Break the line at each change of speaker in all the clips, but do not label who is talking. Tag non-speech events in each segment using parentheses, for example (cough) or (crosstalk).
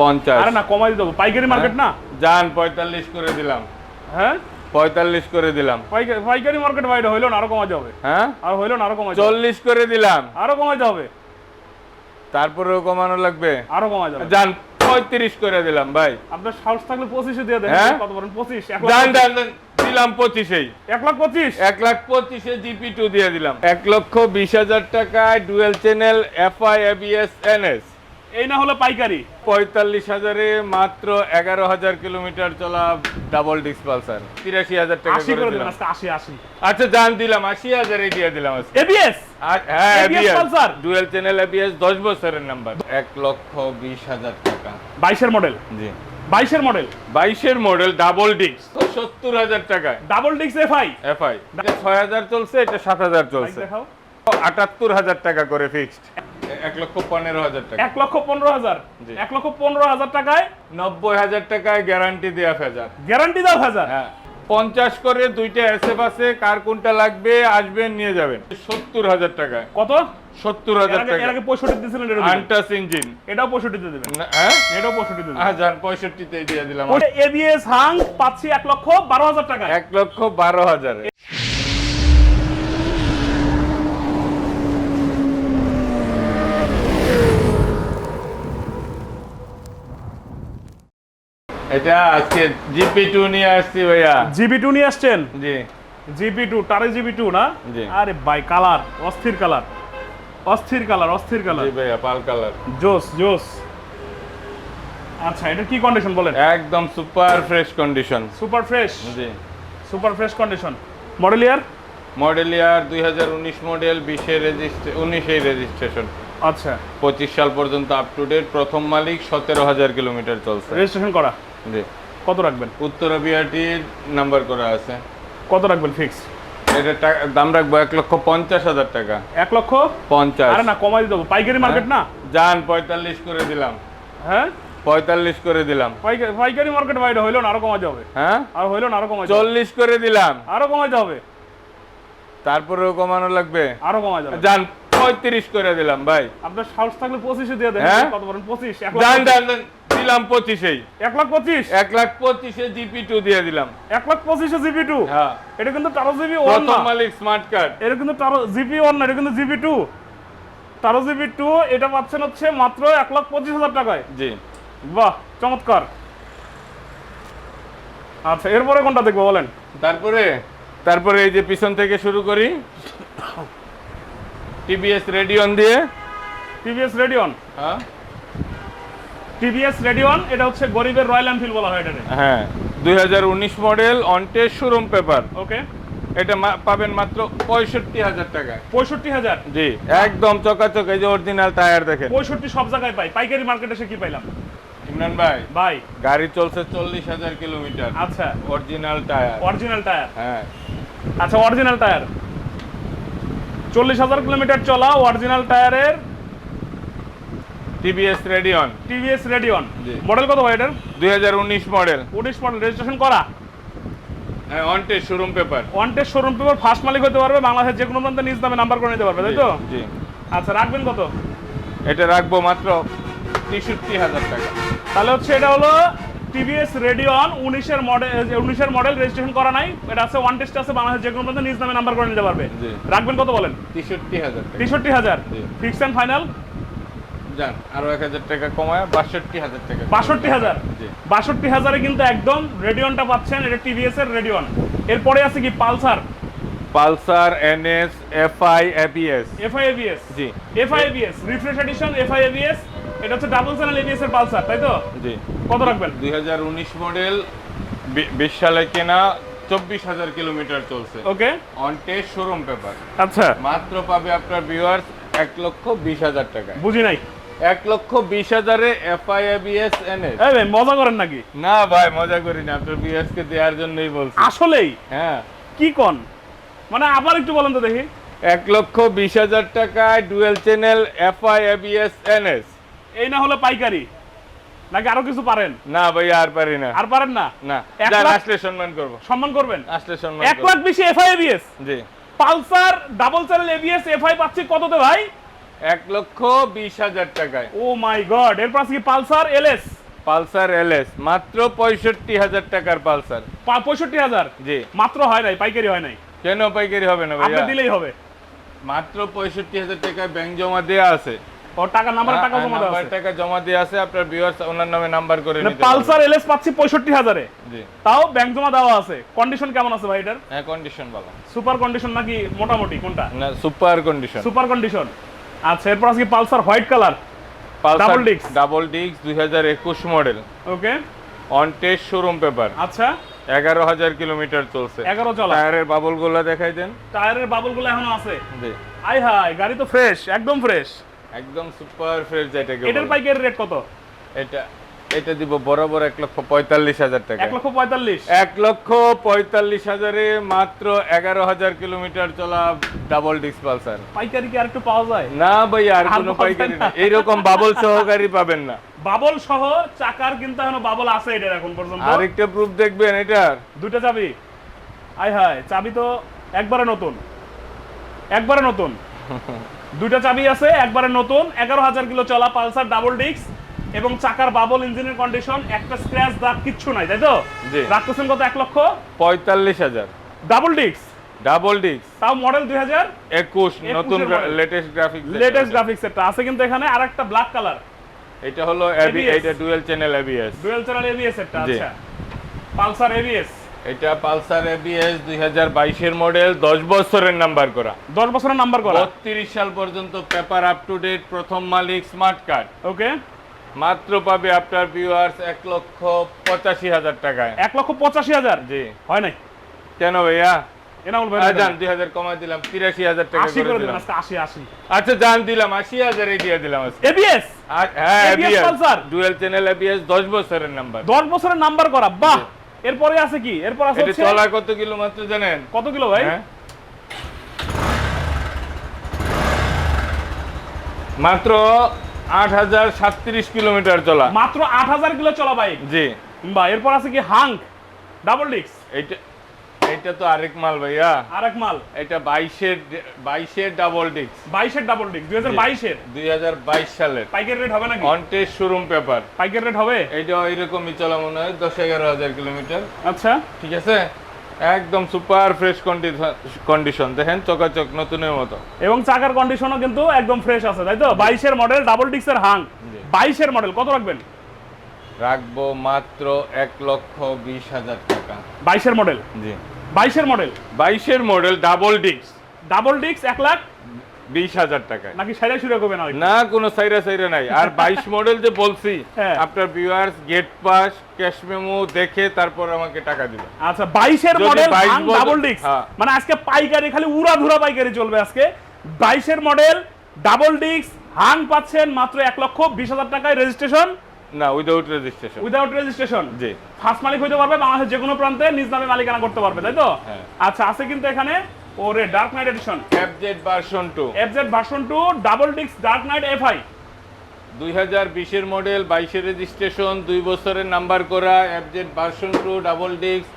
পঞ্চাশ।
আরে না কমাই দেবো পাইকারি মার্কেট না?
যান পঁয়তাল্লিশ করে দিলাম।
হ্যাঁ?
পঁয়তাল্লিশ করে দিলাম।
পাইকারি পাইকারি মার্কেট বাইরে হইল না আরও কমাতে হবে।
হ্যাঁ?
আর হইল না আরও কমাতে হবে।
চল্লিশ করে দিলাম।
আরও কমাতে হবে।
তারপরেও কমানো লাগবে?
আরও হবে।
যান পঁয়ত্রিশ করে দিলাম ভাই।
আপনার সাহস থাকলে পঁচিশে দিয়ে দেন।
হ্যাঁ?
কত বলেন? পঁচিশ
যান যান, দিলাম পঁচিশেই।
এক লাখ পঁচিশ?
এক লাখ পঁচিশে জিপি টু দিয়ে দিলাম। এক লক্ষ বিশ হাজার টাকায় dual channel FI ABS NS.
এই না হলো পাইকারি।
পঁয়তাল্লিশ হাজারে মাত্র এগারো হাজার কিলোমিটার চলা ডাবল ডিস্ক পালসার তিরাশি হাজার টাকা
আশি
করে দিলাম
আশি আশি।
আচ্ছা জান দিলাম। আশি হাজারে দিয়ে দিলাম
এবিএস
হ্যাঁ ABS
Pulsar?
Dual channel ABS দশ বছরের নাম্বার এক লক্ষ বিশ হাজার টাকা।
বাইশের মডেল
জি।
বাইশের মডেল
বাইশের মডেল ডাবল ডিস্ক সত্তর হাজার টাকায়।
ডাবল ডিক্স এফআই
এফআই ছয় হাজার চলছে এটা সাত হাজার চলছে। আটাত্তর হাজার টাকা করে ফিক্সড এক লক্ষ পনেরো হাজার টাকা।
এক লক্ষ পনেরো হাজার। এক লক্ষ পনেরো হাজার টাকায়
নব্বই হাজার টাকায় গ্যারান্টি দেওয়া ফেজার।
গ্যারান্টি দাও হাজার
হ্যাঁ। পঞ্চাশ করে দুইটা এসএফ আছে কার কোনটা লাগবে আসবেন নিয়ে যাবেন। সত্তর হাজার টাকায়।
কত?
সত্তর হাজার টাকা
আগে পঁয়ষট্টি দিয়েছিলেন
ইঞ্জিন
এটাও পঁয়ষট্টিতে দেবেন।
হ্যাঁ?
এটাও পঁয়ষট্টিতে দেবেন।
হ্যাঁ যান পঁয়ষট্টিতে দিয়ে দিলাম।
এবিএস হাং পাচ্ছি এক লক্ষ বারো হাজার টাকা
এক লক্ষ বারো হাজার। এটা আজকে জিপি টু নিয়ে আসছি ভাইয়া।
জিবি টু নিয়ে আসছেন?
জি।
জিবি টু টারে জিবি টু না। আরে বাই কালার অস্থির কালার। অস্থির কালার অস্থির কালার।
জি ভাইয়া পাল কালার।
জোস জোস। আচ্ছা এটা কি কন্ডিশন বলেন?
একদম super fresh condition
super fresh?
জি।
Super fresh condition model year?
Model year দুই হাজার উনিশ মডেল বিশে রেজিস্ট্রে উনিশেই রেজিস্ট্রেশন
আচ্ছা।
পঁচিশ সাল পর্যন্ত আপ টু ডেট প্রথম মালিক সতেরো হাজার কিলোমিটার চলছে।
রেজিস্ট্রেশন করা?
জি।
কত রাখবেন?
উত্তরা বিআরটির নাম্বার করা আছে।
কত রাখবেন ফিক্স
এটা দাম রাখব এক লক্ষ পঞ্চাশ হাজার টাকা।
এক লক্ষ?
পঞ্চাশ।
আরে না কমাই দেবো। পাইকারি মার্কেট না?
যান পঁয়তাল্লিশ করে দিলাম।
হ্যাঁ?
পঁয়তাল্লিশ করে দিলাম।
পাইকারি মার্কেট বাইরে হইল না আরও কমাতে হবে।
হ্যাঁ?
আর হইল না আরও হবে।
চল্লিশ করে দিলাম।
আরও কমাতে হবে।
তারপরেও কমানো লাগবে?
আরও কমাতে হবে।
যান পঁয়ত্রিশ করে দিলাম ভাই।
আপনার সাহস থাকলে পঁচিশে দিয়ে দেন
হ্যাঁ?
কত বলেন? পঁচিশ
দিলাম পঁচিশেই।
এক লাখ পঁচিশ?
এক লাখ পঁচিশে জিপি টু দিয়ে দিলাম।
এক লাখ পঁচিশে জিবি টু?
হ্যাঁ।
এটা কিন্তু টারো জিবি ওয়ান
মালিক স্মার্ট কার্ড
এটা কিন্তু টারো জিবি ওয়ান না এটা কিন্তু জিবি টু। টারো জিবি টু এটা পাচ্ছেন হচ্ছে মাত্র এক লাখ পঁচিশ হাজার টাকায়।
জি।
বাহ চমৎকার। আচ্ছা এরপরে কোনটা দেখব বলেন?
তারপরে তারপরে এই যে পিছন থেকে শুরু করি। টিবিএস রেডিয়ন দিয়ে?
টিভিএস রেডিয়ন
হ্যাঁ।
টিভিএস রেডিয়ন এটা হচ্ছে গরিবের রয়্যাল এনফিল্ড বলা হয় এটাকে।
হ্যাঁ দুই হাজার উনিশ model on test showroom paper.
Okay.
এটা পাবেন মাত্র পঁয়ষট্টি হাজার টাকায়।
পঁয়ষট্টি হাজার?
জি একদম চকাচক এই যে অরিজিনাল টায়ার দেখেন।
পঁয়ষট্টি সব জায়গায় পাই। পাইকারি মার্কেটে সে কি পাইলাম?
ইমরান ভাই
ভাই।
গাড়ি চলছে চল্লিশ হাজার কিলোমিটার।
আচ্ছা।
অরিজিনাল টায়ার
অরিজিনাল টায়ার
হ্যাঁ।
আচ্ছা অরিজিনাল টায়ার চল্লিশ হাজার কিলোমিটার চলা অরিজিনাল টায়ারের
TVS Radeon
TVS Radeon. Model কত ভাই এটার?
দুই মডেল।
উনিশ মডেল। রেজিস্ট্রেশন করা?
হ্যাঁ on test showroom paper
one showroom paper first মালিক হতে পারবে বাংলাদেশের যে কোনো প্রান্তে নিজ দামে নাম্বার করে নিতে পারবে তাই তো?
জি।
আচ্ছা রাখবেন কত?
এটা রাখব মাত্র তেষট্টি হাজার টাকা।
তাহলে হচ্ছে এটা হলো টিভিএস রেডিয়ন উনিশের মডেল উনিশের মডেল রেজিস্ট্রেশন করা নাই। এটা আছে ওয়ান টেস্ট আছে বাংলাদেশের যে কোনো প্রান্তে নিজ নামে নাম্বার করে নিতে পারবে। রাখবেন কত বলেন?
তেষট্টি হাজার
তেষট্টি হাজার। ফিক্স অ্যান্ড ফাইনাল
যান আরও এক হাজার টাকা কমায় বাষট্টি হাজার টাকা
বাষট্টি হাজার। বাষট্টি হাজারে কিন্তু একদম রেডিয়নটা পাচ্ছেন এটা টিভিএস এর রেডিয়ন এরপরে আছে কি Pulsar?
Pulsar NS FI ABS.
FI ABS.
জি।
FI ABS. Refresh edition FI ABS. এটা হচ্ছে ডাবল চ্যানেল এবিএস এর পালসার তাই তো?
জি।
কত রাখবেন?
দুই হাজার উনিশ মডেল বিশ সালে কেনা চব্বিশ হাজার কিলোমিটার চলছে।
Okay.
On test showroom paper
আচ্ছা।
মাত্র পাবে আপনার ভিউয়ার্স এক লক্ষ বিশ হাজার টাকা
বুঝি নাই।
এক লক্ষ বিশ হাজারে এফআই এবিএস এনএস
এই ভাই মজা করেন নাকি?
না ভাই মজা করি না আপনার ভিউয়ার্স কে দেওয়ার জন্যই বলছি।
আসলেই?
হ্যাঁ।
কি কোন? মানে আবার একটু বলেন তো দেখি।
এক লক্ষ বিশ হাজার টাকায় dual channel FI ABS NS
এই না হলে পাইকারি। নাকি আরও কিছু পারেন?
না ভাই আর পারি না।
আর পারেন না?
না।
এক লাখ-
আসলে সম্মান করব।
সম্মান করবেন?
আসলে সম্মান
এক লাখ বেশি এফআই এবিএস
জি।
Pulsar double channel ABS FI পাচ্ছি কততে ভাই?
এক লক্ষ বিশ হাজার টাকায়।
ও মাই গড এরপর আছে কি পালসার এলএস?
পালসার এলএস মাত্র পঁয়ষট্টি হাজার টাকার পালসার।
পঁয়ষট্টি হাজার?
জি।
মাত্র হয় নাই পাইকারি হয় নাই।
কেন পাইকারি হবে না ভাইয়া?
দিলেই হবে।
মাত্র পঁয়ষট্টি হাজার টাকায় ব্যাংক জমা দেওয়া আছে।
ওর টাকা নাম্বার টাকা
হ্যাঁ,
জমা দেওয়া আছে।
টাকা জমা দেওয়া আছে আপনার ভিউয়ার্স ওনার নামে নাম্বার করে
মানে
নিতে
পালসার এলএস পাচ্ছি পঁয়ষট্টি হাজারে।
জি।
তাও ব্যাংক জমা দেওয়া আছে। কন্ডিশন কেমন আছে ভাই এটার?
হ্যাঁ কন্ডিশন ভালো।
সুপার কন্ডিশন নাকি মোটামুটি? কোনটা?
না সুপার কন্ডিশন
সুপার কন্ডিশন আচ্ছা এরপর আজকে Pulsar white colour?
Pulsar
Double
double disc দুই হাজার একুশ model
okay
on test showroom paper
আচ্ছা।
এগারো হাজার কিলোমিটার চলছে।
এগারো চলা।
টায়ারের বাবলগুলা দেখাই দেন।
টায়ারের বাবুলগুলো এখনও আছে।
জি।
আই হাই গাড়ি তো ফ্রেশ একদম ফ্রেশ
একদম সুপার ফ্রেশ যেটাকে
এটার। পাইকারি রেট কত?
এটা এটা দিব বরাবর এক লক্ষ পঁয়তাল্লিশ হাজার টাকা।
এক লক্ষ পঁয়তাল্লিশ?
এক লক্ষ পঁয়তাল্লিশ হাজারে মাত্র এগারো হাজার কিলোমিটার চলা ডাবল ডিস্ক পালসার
পাইকারি কি আর একটু পাওয়া যায়?
না ভাই আর কোনো পাইকারি
না।
এইরকম বাবল সহকারী পাবেন না।
বাবল সহ চাকার কিন্তু এখনও বাবল আছে এটার এখন পর্যন্ত।
আরেকটা প্রুফ দেখবেন এটার।
দুইটা চাবি। আই হায় চাবি তো একবারে নতুন। একবারে নতুন। (laughs) দুইটা চাবি আছে একবারে নতুন এগারো হাজার কিলো চলা পালসার ডাবল ডিস্ক এবং চাকার বাবল ইঞ্জিনের কন্ডিশন একটা স্ক্র্যাচ দাগ কিচ্ছু নাই তাই তো?
জি।
রাখতেছেন কত এক লক্ষ?
পঁয়তাল্লিশ হাজার।
ডাবল ডিস্ক
ডাবল ডিস্ক
তাও মডেল দুই হাজার?
একুশ নতুন লেটেস্ট গ্রাফিক্স
লেটেস্ট গ্রাফিক্স একটা আছে। কিন্তু এখানে আর একটা ব্ল্যাক কালার
এটা হলো এবি এটা dual channel ABS
dual channel ABS একটা
জি।
আচ্ছা। পালসার এবিএস
এটা পালসার এবিএস দুই হাজার বাইশের মডেল দশ বছরের নাম্বার করা।
দশ বছরের নাম্বার করা।
বত্রিশ সাল পর্যন্ত পেপার আপ টু ডেট প্রথম মালিক স্মার্ট কার্ড
ওকে
মাত্র পাবে আপনার ভিউয়ার্স এক লক্ষ পঁচাশি হাজার টাকায়।
এক লক্ষ পঁচাশি হাজার?
জি।
হয় নাই?
কেন ভাইয়া?
এনামুল ভাই
যান দুই হাজার কমাই দিলাম তিরাশি হাজার টাকা
আশি
করে দিলাম
আশি আশি।
আচ্ছা জান দিলাম আশি হাজারে দিয়ে দিলাম
এবিএস
হ্যাঁ এবিএস? ডুয়েল চ্যানেল এবিএস দশ বছরের নাম্বার
দশ বছরের নাম্বার করা বাহ! এরপরে আছে কি? এরপর আছে
এটা চলা কত কিলো মাত্র জানেন?
কত কিলো ভাই?
হ্যাঁ? মাত্র আট হাজার সাতত্রিশ কিলোমিটার চলা।
মাত্র আট হাজার কিলো চলা বাইক
জি।
বা এরপর আছে কি হাঙ্ক? ডাবল ডিস্ক
এইটা এইটা তো আরেক মাল ভাইয়া।
আর এক মাল।
এটা বাইশের বাইশের ডাবল ডিস্ক
বাইশের ডাবল ডিস্ক দুই হাজার বাইশের।
দুই হাজার বাইশ সালের।
পাইকারি রেট হবে নাকি?
অনটেস শোরুম পেপার
পাইকারি রেট হবে?
এইটা এরকমই চলা মনে হয় দশ এগারো হাজার কিলোমিটার।
আচ্ছা।
ঠিক আছে? একদম সুপার ফ্রেশ কন্ডিশন দেখেন চকাচক নতুনের মতো।
এবং চাকার কন্ডিশনও কিন্তু একদম ফ্রেশ আছে তাই তো? বাইশের মডেল ডাবল ডিস্কের
হাং।
বাইশের মডেল কত রাখবেন?
রাখব মাত্র এক লক্ষ বিশ হাজার টাকা।
বাইশের মডেল
জি।
বাইশের মডেল?
বাইশের model double disc
double disc এক লাখ?
বিশ হাজার টাকায়।
নাকি সাইডে শুরু করবেন আর
না কোনো সাইরা সাইরা নাই। আর বাইশ মডেল যে বলছি
হ্যাঁ।
আপনার viewers gate pass cash memo দেখে তারপর আমাকে টাকা দিবে।
আচ্ছা বাইশের মডেল ডাবল ডিস্ক
হ্যাঁ।
মানে আজকে পাইকারি খালি উড়া ধুরা পাইকারি চলবে আজকে। বাইশের মডেল ডাবল ডিস্ক হাং পাচ্ছেন মাত্র এক লক্ষ বিশ হাজার টাকায় রেজিস্ট্রেশন
না উইদাউট রেজিস্ট্রেশন
উইদাউট রেজিস্ট্রেশন
জি।
ফার্স্ট মালিক হইতে পারবে বাংলাদেশের যে কোনো প্রান্তে নিজ নামে মালিকানা করতে পারবে তাই তো?
হ্যাঁ।
আচ্ছা আছে কিন্তু এখানে ওরে Dark Knight edition
FZ version two
FZ version two double disc Dark Knight FI
দুই হাজার বিশের মডেল বাইশের রেজিস্ট্রেশন দুই বছরের নাম্বার করা FZ version two double disc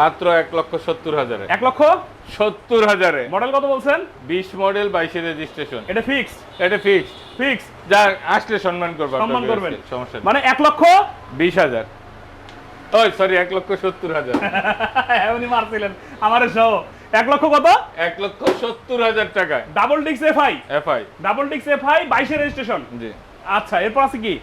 মাত্র এক লক্ষ সত্তর হাজারে।
এক লক্ষ?
সত্তর হাজারে।
মডেল কত বলছেন?
বিশ মডেল বাইশের রেজিস্ট্রেশন।
এটা ফিক্স
এটা ফিক্সড
ফিক্স
যা আসলে সম্মান করব আপনার
সম্মান করবেন।
সমস্যা
মানে এক লক্ষ?
বিশ হাজার। ওই সরি এক লক্ষ সত্তর হাজার। (laughs)
উনি মারছিলেন। আমার সহ। এক লক্ষ কত?
এক লক্ষ সত্তর হাজার টাকায়।
Double disc FI
FI
double disc FI বাইশের রেজিস্ট্রেশন?
জি।
আচ্ছা এরপর আছে কি?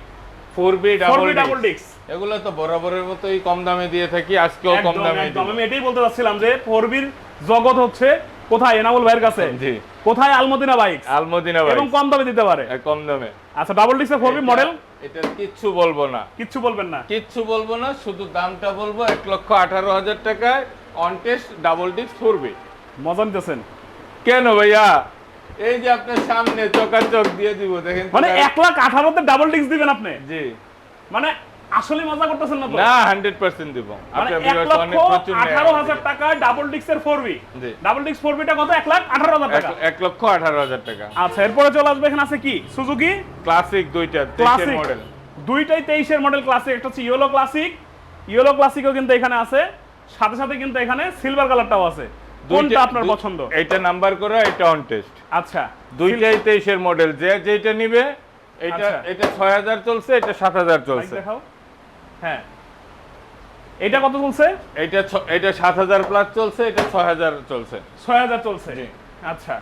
ফোর বি ডাবল
ডিস্ক
এগুলো তো বরাবরের মতোই কম দামে দিয়ে থাকি আজকেও কম দামে
আমি এটাই বলতে চাচ্ছিলাম যে ফোর বির জগৎ হচ্ছে কোথায়? এনামুল ভাইয়ের কাছে?
জি।
কোথায়? আলমদিনা বাইক
আলমদিনা ভাই
এবং কম দামে দিতে পারে?
কম দামে।
আচ্ছা ডাবল ডিস্ক ফোর মডেল
এটা কিচ্ছু বলব না।
কিচ্ছু বলবেন না?
কিচ্ছু বলব না শুধু দামটা বলব এক লক্ষ আঠারো হাজার টাকায় on test double disc four V
মজা নিতেছেন।
কেন ভাইয়া? এই যে আপনার সামনে চকাচক দিয়ে দিব দেখেন
মানে এক লাখ আঠারোতে ডাবল ডিস্ক দিবেন আপনি?
জি।
মানে আসলে মজা করতেছেন না তো?
না হান্ড্রেড পার্সেন্ট দিব।
মানে এক
viewers অনেক প্রচুর নেয়
আঠারো
আমার
হাজার
থেকে।
টাকায় double four V double disc four beta কত? এক লাখ আঠারো হাজার টাকা।
এক- এক লক্ষ আঠারো হাজার টাকা।
আচ্ছা এরপরে চলে আসবে এখানে আছে কি? সুজুকি
ক্লাসিক দুইটা তেইশের
ক্লাসিক
মডেল
দুইটাই তেইশের মডেল ক্লাসিক একটা হচ্ছে ইয়েলো ক্লাসিক ইয়েলো ক্লাসিকও কিন্তু এখানে আছে। সাথে সাথে কিন্তু এখানে সিলভার কালারটাও আছে। কোনটা আপনার পছন্দ?
এটা নাম্বার করা এটা অন টেস্ট
আচ্ছা।
দুইটাই তেইশের মডেল যে যেটা নিবে এটা
আচ্ছা।
এটা ছয় হাজার চলছে এটা সাত হাজার
বাইক
চলছে।
দেখাও। হ্যাঁ। এটা কত চলছে?
এটা এটা সাত হাজার প্লাস চলছে এটা ছয় হাজার চলছে।
ছয় হাজার চলছে?
জি।
আচ্ছা।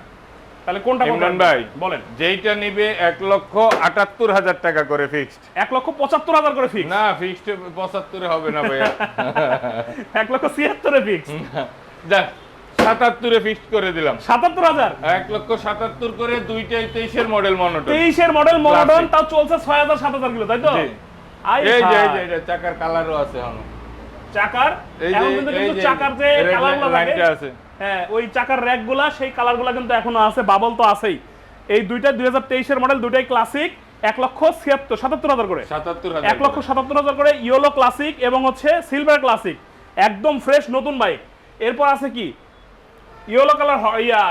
তাহলে কোনটা
ইমরান ভাই
বলেন।
যেইটা নিবে এক লক্ষ আটাত্তর হাজার টাকা করে ফিক্সড
লক্ষ পঁচাত্তর হাজার করে ফিক্স
না ফিক্সড পঁচাত্তরে হবে না ভাইয়া। (laughs)
এক লক্ষ ছিয়াত্তরে ফিক্স
যাক সাতাত্তরে ফিক্সড করে দিলাম।
সাতাত্তর হাজার?
এক লক্ষ সাতাত্তর করে দুইটাই তেইশের মডেল মনোটন
তেইশের মডেল
Classic।
তাও চলছে ছয় হাজার সাত হাজার কিলো তাই তো?
জি।
আই
এই যে এই যে এটা চাকার কালারও আছে এখন।
চাকার? এখন কিন্তু কিন্তু চাকার যে কালারগুলো
line- আছে।
হ্যাঁ ওই চাকার র্যাক সেই কালার কিন্তু এখনও আছে বাবল তো আছেই। এই দুইটা দুই হাজার তেইশের মডেল দুইটাই ক্লাসিক এক লক্ষ ছিয়াত্তর সাতাত্তর হাজার করে। এক লক্ষ সাতাত্তর হাজার করে ইয়েলো ক্লাসিক এবং হচ্ছে সিলভার ক্লাসিক একদম ফ্রেশ নতুন বাইক এরপর আছে কি? Yellow colour yeah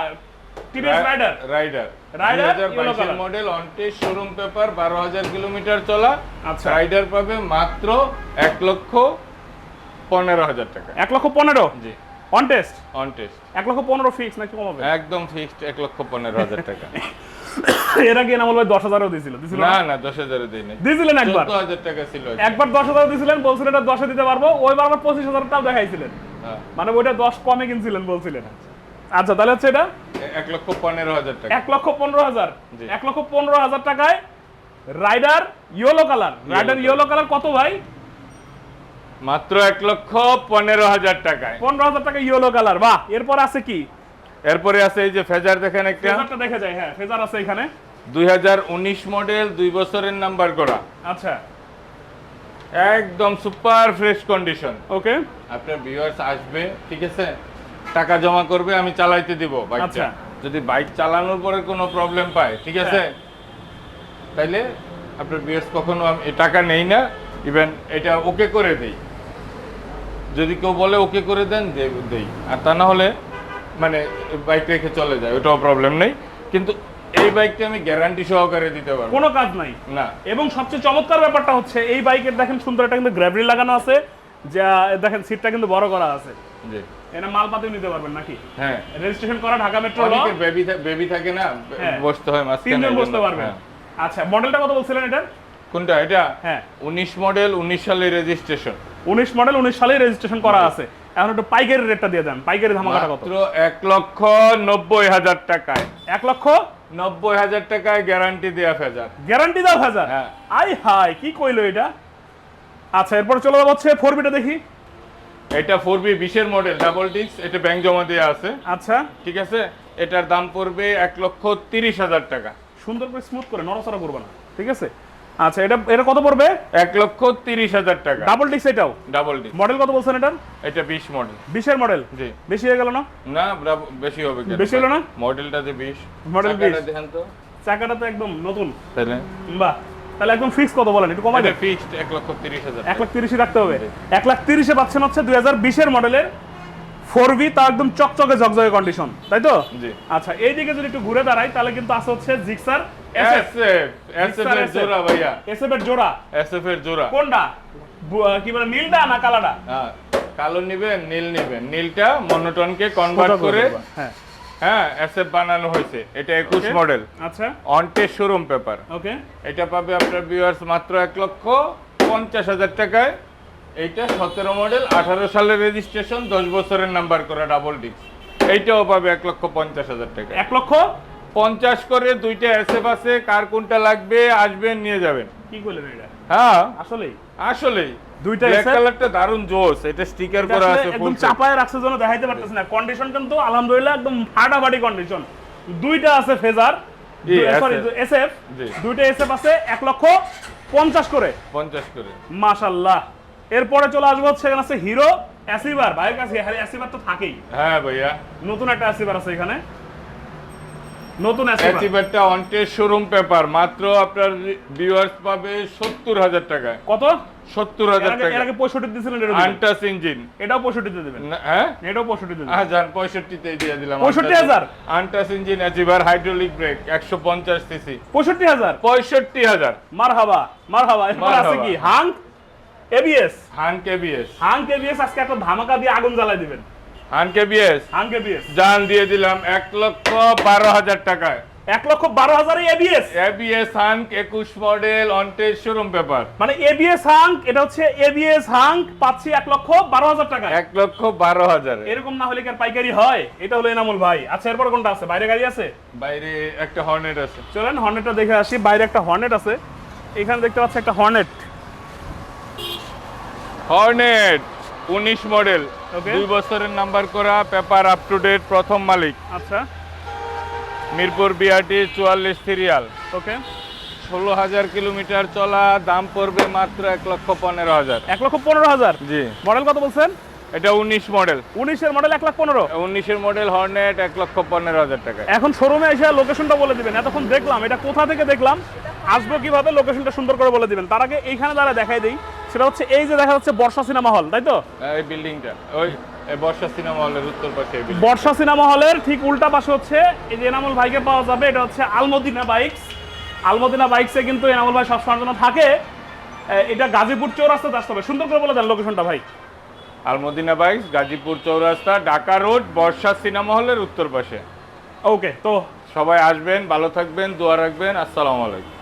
TVS Raider
Raider
Rider, yellow
বাইশের
color।
মডেল শোরুম পেপার বারো হাজার কিলোমিটার চলা।
আচ্ছা।
রাইডার পাবে মাত্র এক লক্ষ পনেরো হাজার টাকা।
এক লক্ষ পনেরো?
জি।
অন টেস্ট
অনটেস্ট
এক লক্ষ পনেরো ফিক্স নাকি কমাবে
একদম ফিক্সড এক লক্ষ পনেরো হাজার টাকা। (coughs)
এর আগে ভাই দিছিল।
না
না?
নাই
একবার?
টাকা ছিল
একবার দশ হাজার দিয়েছিলেন বলছিলেন এটা দশে দিতে পারব। ওইবার আবার টাকা দেখাইছিলেন।
হ্যাঁ।
মানে ওইটা দশ কমে কিনছিলেন বলছিলেন। আচ্ছা তাহলে হচ্ছে এটা?
এক লক্ষ পনেরো হাজার টাকা।
এক লক্ষ পনেরো হাজার। এক লক্ষ পনেরো হাজার টাকায় Raider yellow colour. Raider yellow colour কত ভাই?
মাত্র এক লক্ষ পনেরো হাজার টাকায়।
পনেরো হাজার টাকা ইয়েলো কালার। বাহ এরপর আছে কি?
এরপরে আছে এই যে ফেজার দেখেন একটা।
ফেজারটা দেখে যায় হ্যাঁ ফেজার আছে এখানে।
দুই হাজার উনিশ মডেল দুই বছরের নাম্বার করা।
আচ্ছা।
একদম সুপার ফ্রেশ কন্ডিশন।
ওকে।
আপনার ভিউয়ার্স আসবে ঠিক আছে? টাকা জমা করবে আমি চালাইতে দিব বাইকটা।
আচ্ছা।
যদি বাইক চালানোর পরে কোনো প্রবলেম পায় ঠিক আছে?
হ্যাঁ।
তাইলে আপনার ভিউয়ার্স কখনো আমি টাকা নেই না ইভেন এটা ওকে করে দেই। যদি কেউ বলে ওকে করে দেন দেই। আর তা না হলে মানে বাইক রেখে চলে যায় ওটাও প্রবলেম নেই। কিন্তু এই বাইকটা আমি গ্যারান্টি সহকারে দিতে পারব।
কোনো কাজ নাই।
না।
এবং সবচেয়ে চমৎকার ব্যাপারটা হচ্ছে এই বাইকের দেখেন সুন্দর একটা কিন্তু গ্র্যাভিটি লাগানো আছে যা দেখেন সিটটা কিন্তু বড় করা আছে।
জি।
এটা মালপাতিও নিতে পারবেন নাকি?
হ্যাঁ।
রেজিস্ট্রেশন করা ঢাকা মেট্রো
অনেকের বেবি বেবি থাকে না
হ্যাঁ।
বসতে হয় মাঝখানে
তিনজন বসতে পারবেন।
হ্যাঁ।
আচ্ছা মডেলটা কত বলছিলেন এটা?
কোনটা? এটা?
হ্যাঁ।
উনিশ মডেল উনিশ সালের রেজিস্ট্রেশন
উনিশ মডেল উনিশ সালে রেজিস্ট্রেশন করা আছে। এখন একটু পাইকারি রেটটা দিয়ে দেন। পাইকারি ধামাকাটা কত?
মাত্র এক লক্ষ নব্বই হাজার টাকায়।
এক লক্ষ?
নব্বই হাজার টাকায় গ্যারান্টি দেয়া ফেজার।
গ্যারান্টি দাও হাজার
হ্যাঁ।
আই হাই কি কইলো এটা? আচ্ছা এরপর চলে যাব হচ্ছে ফোর বিটা দেখি।
এটা ফোর বি বিশের মডেল ডাবল ডিস্ক এটা ব্যাংক জমা দেওয়া আছে।
আচ্ছা।
ঠিক আছে? এটার দাম পড়বে এক লক্ষ তিরিশ হাজার টাকা।
সুন্দর করে স্মুথ করে নড়াচড়া করবে না। ঠিক আছে? আচ্ছা এটা এটা কত পড়বে?
এক লক্ষ তিরিশ হাজার টাকা।
ডাবল ডিস্ক এটাও?
ডাবল ডিস্ক
মডেল কত বলছেন এটার?
এটা বিশ মডেল
বিশের মডেল
জি।
বেশি হয়ে গেল না?
না বেশি হবে কেন?
বেশি হলো না?
মডেলটা যে বিশ।
মডেল 20
দেখেন তো।
চাকাটা তো একদম নতুন।
তাহলে?
বাহ। তাহলে একদম ফিক্স কত বলেন? একটু কমাই দেন।
ফিক্সড এক লক্ষ তিরিশ হাজার
এক লাখ তিরিশে রাখতে হবে। এক লাখ তিরিশে পাচ্ছেন হচ্ছে দুই হাজার বিশের মডেলের ফোর বি তা একদম চকচকে ঝকঝকে কন্ডিশন তাই তো?
জি।
আচ্ছা এইদিকে যদি একটু ঘুরে দাঁড়াই তাহলে কিন্তু আছে হচ্ছে জিক্সার এসএফ
এসএফ এর জোড়া ভাইয়া।
এসএফ এর জোড়া।
এসএফ এর জোড়া।
কোনটা? কি বলে নীলটা না কালাটা
কালো নিবেন নীল নিবেন। নীলটা মনোটনকে কনভার্ট করে
হ্যাঁ।
হ্যাঁ এসএফ বানানো হয়েছে। এটা একুশ মডেল
আচ্ছা।
অনটেস শোরুম পেপার
ওকে
এটা পাবে আপনার ভিউয়ার্স মাত্র এক লক্ষ পঞ্চাশ হাজার টাকায়। এইটা সতেরো মডেল আঠারো সালের রেজিস্ট্রেশন দশ বছরের নাম্বার করা ডাবল ডিস্ক এইটাও পাবে এক লক্ষ পঞ্চাশ হাজার টাকা।
এক লক্ষ?
পঞ্চাশ করে দুইটা এসএফ আছে কার কোনটা লাগবে আসবেন নিয়ে যাবেন।
কি করলেন এটা?
হ্যাঁ।
আসলেই।
আসলেই।
দুইটা
ব্ল্যাক কালারটা দারুণ জোস এটা স্টিকার করা আছে
একদম চাপায় রাখছে জন্য দেখাইতে পারতেছে না। কন্ডিশন কিন্তু আলহামদুলিল্লাহ একদম ফাটাফাটি কন্ডিশন দুইটা আছে ফেজার সরি এসএফ দুইটা এসএফ আছে এক লক্ষ পঞ্চাশ করে।
পঞ্চাশ করে।
মাশাল্লাহ এরপরে চলে আসব হচ্ছে এখানে আছে হিরো অ্যাসিভার ভাইয়ের কাছে অ্যাসিভার তো থাকেই।
হ্যাঁ ভাইয়া।
নতুন একটা অ্যাসিভার আছে এখানে। নতুন
অ্যাচিভারটা অনটেস শোরুম পেপার মাত্র আপনার ভিউয়ার্স পাবে সত্তর হাজার টাকায়।
কত?
সত্তর
এর
হাজার
আগে-
টাকা।
এর আগে পঁয়ষট্টি দিয়েছিলেন এটা
আনটাস ইঞ্জিন।
এটাও পঁয়ষট্টিতে দেবেন।
হ্যাঁ?
এটাও পঁয়ষট্টিতে দেবেন।
আহ যান পঁয়ষট্টিতেই দিয়ে দিলাম
65,000?
Untouched engine. Achiever hydraulic brake একশো পঞ্চাশ সিসি
পঁয়ষট্টি হাজার?
পঁয়ষট্টি হাজার।
মার হাবা মার হাবা এরপর আছে
মারহাবা।
কি? হাঙ্ক? এবিএস
হান কেবিএস
হাঙ্ক এবিএস আজকে একটা ধামাকা দিয়ে আগুন জ্বালাই দিবেন।
হান কেবিএস
হাঙ্ক এবিএস
জান দিয়ে দিলাম এক লক্ষ বারো হাজার টাকায়।
এক লক্ষ বারো হাজারে এবিএস
এবিএস হাঙ্ক একুশ model on test showroom paper.
মানে এবিএস হাঙ্ক এটা হচ্ছে এবিএস হাঙ্ক পাচ্ছি এক লক্ষ বারো হাজার টাকা
এক লক্ষ বারো হাজার।
এরকম না হলে কি আর পাইকারি হয়? এটা হলো এনামুল ভাই। আচ্ছা এরপর কোনটা আছে? বাইরে গাড়ি আছে?
বাইরে একটা হর্নেট আছে।
চলেন হর্নেটটা দেখে আসি। বাইরে একটা হর্নেট আছে। এখানে দেখতে পাচ্ছি একটা হর্নেট
হর্নেট উনিশ মডেল. দুই বছরের নাম্বার করা পেপার আপ টু ডেট প্রথম মালিক।
আচ্ছা।
মিরপুর বিআরটি চুয়াল্লিশ সিরিয়াল।
ওকে
ষোলো হাজার কিলোমিটার চলা দাম পড়বে মাত্র এক লক্ষ পনেরো হাজার।
এক লক্ষ পনেরো হাজার?
জি।
মডেল কত বলছেন?
এটা উনিশ মডেল।
উনিশের মডেল এক লাখ পনেরো।
উনিশের মডেল হর্নেট এক লক্ষ পনেরো হাজার টাকা।
এখন শোরুমে এসে লোকেশনটা বলে দিবেন। এতক্ষণ দেখলাম এটা কোথা থেকে দেখলাম? আসব কীভাবে লোকেশনটা সুন্দর করে বলে দিবেন। তার আগে এইখানে দ্বারা দেখাই দিই। সেটা হচ্ছে এই যে দেখা যাচ্ছে বর্ষা সিনেমা হল তাই তো?
এই বিল্ডিংটা। ওই বর্ষা সিনেমা হলের উত্তর পাশে
বর্ষা সিনেমা হলের ঠিক উল্টা পাশে হচ্ছে এই যে এনামুল ভাইকে পাওয়া যাবে এটা হচ্ছে আলমদিনা বাইকস। আলমদিনা বাইকসে কিন্তু এনামুল ভাই সবসময়ের জন্য থাকে। এটা গাজীপুর চৌরাস্তাতে আসতে হবে। সুন্দর করে বলে দেন লোকেশনটা ভাই।
Almadina bike Gazipur Chowrasta Dhaka road Barsha cinema হলের উত্তর পাশে।
ওকে তো
সবাই আসবেন ভালো থাকবেন দোয়া রাখবেন। আসসালামু আলাইকুম।